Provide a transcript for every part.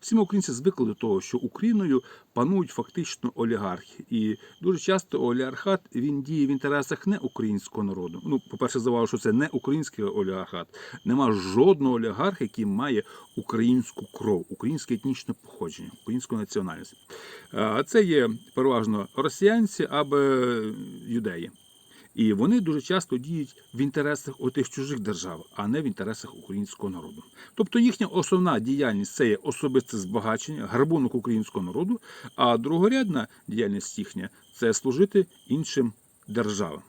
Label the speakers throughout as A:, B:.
A: Всі ми українці звикли до того, що Україною панують фактично олігархи, і дуже часто олігархат він діє в інтересах не українського народу. Ну, по-перше, заважаю, що це не український олігархат. Нема жодного олігарха, який має українську кров, українське етнічне походження, українську національність. Це є переважно росіянці або юдеї. І вони дуже часто діють в інтересах отих чужих держав, а не в інтересах українського народу. Тобто їхня основна діяльність це є особисте збагачення, грабунок українського народу, а другорядна діяльність їхня це служити іншим державам,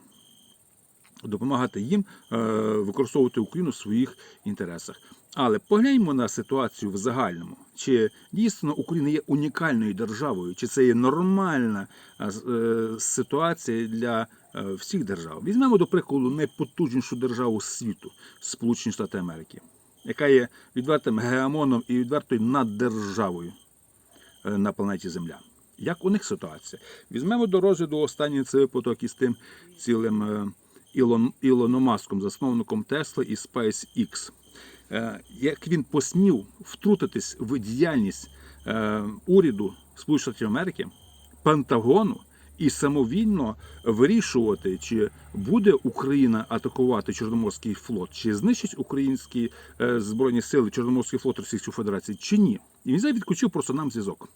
A: допомагати їм е, використовувати Україну в своїх інтересах. Але погляньмо на ситуацію в загальному. Чи дійсно Україна є унікальною державою, чи це є нормальна е, е, ситуація для всіх держав? Візьмемо до прикладу найпотужнішу державу світу Сполучені Штати Америки, яка є відвертим геамоном і відвертою наддержавою на планеті Земля. Як у них ситуація? Візьмемо до розгляду останній цей випадок із тим цілим Ілон, Ілоном Маском, засновником Тесла і SpaceX. Е, Як він посмів втрутитись в діяльність е, уряду Сполучених Америки, Пентагону і самовільно вирішувати, чи буде Україна атакувати Чорноморський флот, чи знищить українські е, збройні сили Чорноморський флот Російської Федерації, чи ні. І він відключив просто нам зв'язок.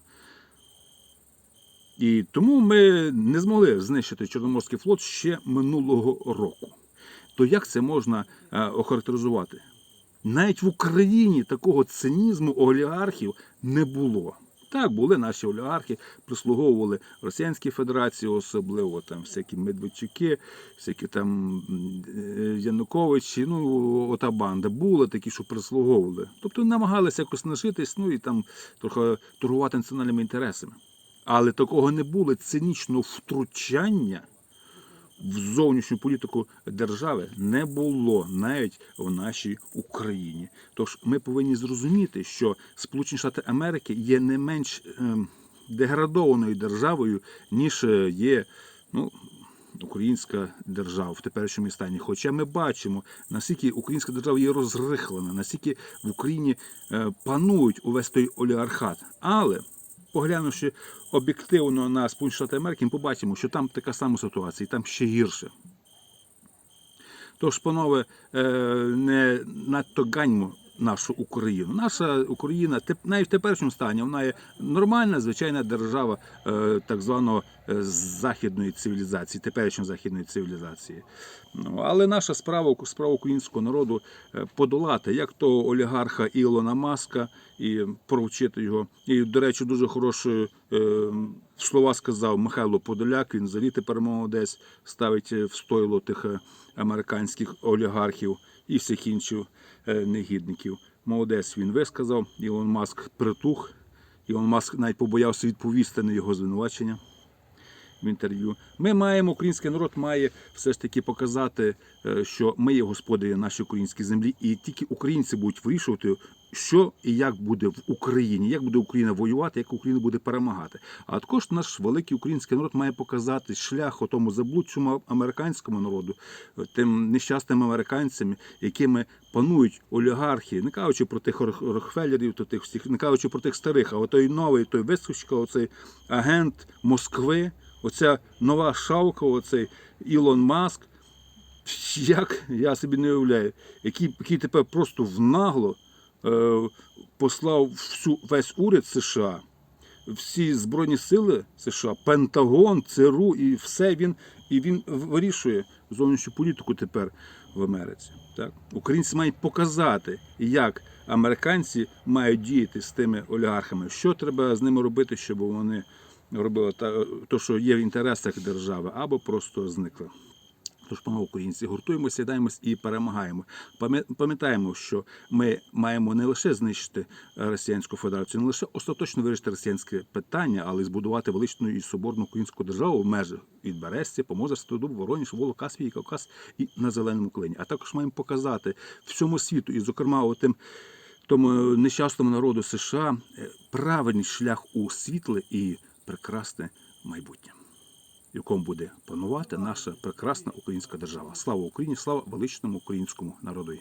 A: І тому ми не змогли знищити Чорноморський флот ще минулого року. То як це можна е, охарактеризувати? Навіть в Україні такого цинізму олігархів не було. Так, були наші олігархи, прислуговували Російській Федерації, особливо там всякі Медведчуки, всякі там е, Януковичі, ну ота банда. Були такі, що прислуговували. Тобто намагалися якось нажитись, ну і там трохи торгувати національними інтересами. Але такого не було цинічного втручання в зовнішню політику держави не було навіть в нашій Україні. Тож ми повинні зрозуміти, що Сполучені Штати Америки є не менш ем, деградованою державою, ніж е, є ну, українська держава в теперішньому стані. Хоча ми бачимо, наскільки українська держава є розрихлена, наскільки в Україні е, панують увесь той олігархат. Але поглянувши об'єктивно на Сполучені Штати Америки, ми побачимо, що там така сама ситуація, і там ще гірше. Тож, панове, е, не надто ганьмо нашу Україну. Наша Україна навіть в теперішньому стані вона є нормальна, звичайна держава е, так званого е, західної цивілізації, теперішньої західної цивілізації. Ну, але наша справа, справа українського народу е, подолати як того олігарха Ілона Маска і провчити його. І, до речі, дуже хороші е, слова сказав Михайло Подоляк. Він взагалі тепер молодець ставить е, в стойло тих американських олігархів і всіх інших е, негідників. Молодець він висказав. Ілон Маск притух. Ілон Маск навіть побоявся відповісти на його звинувачення в інтерв'ю. Ми маємо, український народ має все ж таки показати, е, що ми є господарі нашій українській землі, і тільки українці будуть вирішувати, що і як буде в Україні, як буде Україна воювати, як Україна буде перемагати. А також наш великий український народ має показати шлях тому заблудшому американському народу, тим нещасним американцям, якими панують олігархи, не кажучи про тих Рокфеллерів, то тих всіх, не кажучи про тих старих, а той новий, той вискочка, оцей агент Москви, оця нова шавка, оцей Ілон Маск. Як я собі не уявляю, який, який тепер просто внагло е, послав всю весь уряд США, всі збройні сили США, Пентагон, ЦРУ і все він і він вирішує зовнішню політику тепер в Америці. Так? Українці мають показати, як американці мають діяти з тими олігархами, що треба з ними робити, щоб вони робили то, що є в інтересах держави, або просто зникли. Тож, панове українці, гуртуємося, сідаємось і перемагаємо. Пам'ятаємо, що ми маємо не лише знищити е, Росіянську Федерацію, не лише остаточно вирішити росіянське питання, але й збудувати величну і соборну українську державу в межах від Берестя, Помоза, Стодуб, Вороніж, Волок, Каспій, Кавказ і на зеленому клині. А також маємо показати всьому світу, і, зокрема, тим тому нещасному народу США е, правильний шлях у світле і прекрасне майбутнє якому буде панувати наша прекрасна українська держава. Слава Україні! Слава величному українському народу!